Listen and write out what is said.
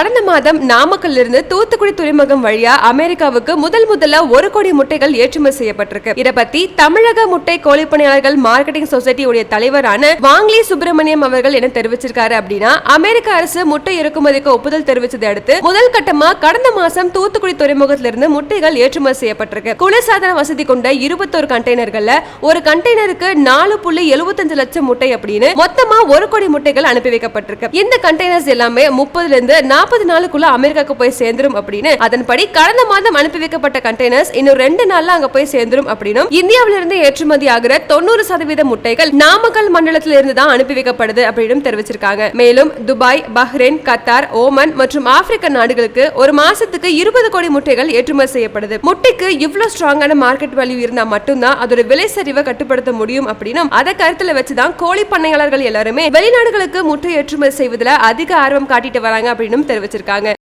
கடந்த மாதம் நாமக்கல்ல இருந்து தூத்துக்குடி துறைமுகம் வழியா அமெரிக்காவுக்கு முதல் முதல்ல ஒரு கோடி முட்டைகள் ஏற்றுமதி செய்யப்பட்டிருக்கு. இதை பத்தி தமிழக முட்டை கோழிப்பணியாளர்கள் மார்க்கெட்டிங் சொசைட்டி உடைய தலைவரான வாங்லி சுப்பிரமணியம் அவர்கள் என்ன தெரிவிச்சிருக்காரு அப்படின்னா அமெரிக்க அரசு முட்டை இறக்குமதிக்கு ஒப்புதல் தெரிவிச்சதை அடுத்து முதல் கட்டமா கடந்த மாசம் தூத்துக்குடி துறைமுகத்திலிருந்து முட்டைகள் ஏற்றுமதி செய்யப்பட்டிருக்கு. குளிர்சாதன வசதி கொண்ட இருபத்தோரு கண்டெய்னர்கள்ல ஒரு கண்டெய்னருக்கு நாலு புள்ளி எழுபத்தஞ்சு லட்சம் முட்டை அப்படின்னு மொத்தமா ஒரு கோடி முட்டைகள் அனுப்பி வைக்கப்பட்டிருக்கு. இந்த கண்டெய்னர்ஸ் எல்லாமே முப்பதுல இருந்து நாற்பது நாளுக்குள்ள அமெரிக்காவுக்கு போய் சேர்ந்துரும் அப்படின்னு. அதன்படி கடந்த மாதம் அனுப்பி வைக்கப்பட்ட கண்டெய்னர்ஸ் இன்னும் ரெண்டு நாள்ல அங்க போய் சேர்ந்துரும் அப்படின்னு இந்தியாவில இருந்து ஏற்றுமதி ஆகிற தொண்ணூறு சதவீத முட்டைகள் நாமக்கல் மண்டலத்தில் இருந்து தான் அனுப்பி வைக்கப்படுது அப்படின்னு தெரிவிச்சிருக்காங்க. மேலும் துபாய் பஹ்ரைன் கத்தார் ஓமன் மற்றும் ஆப்பிரிக்க நாடுகளுக்கு ஒரு மாசத்துக்கு இருபது கோடி முட்டைகள் ஏற்றுமதி செய்யப்படுது. முட்டைக்கு இவ்வளவு ஸ்ட்ராங்கான மார்க்கெட் வேல்யூ இருந்தா மட்டும்தான் அதோட விலை சரிவை கட்டுப்படுத்த முடியும் அப்படின்னும் அதை கருத்துல வச்சுதான் கோழி பண்ணையாளர்கள் எல்லாருமே வெளிநாடுகளுக்கு முட்டை ஏற்றுமதி செய்வதில் அதிக ஆர்வம் காட்டிட்டு வராங்க அப்படின்னு வச்சிருக்காங்க.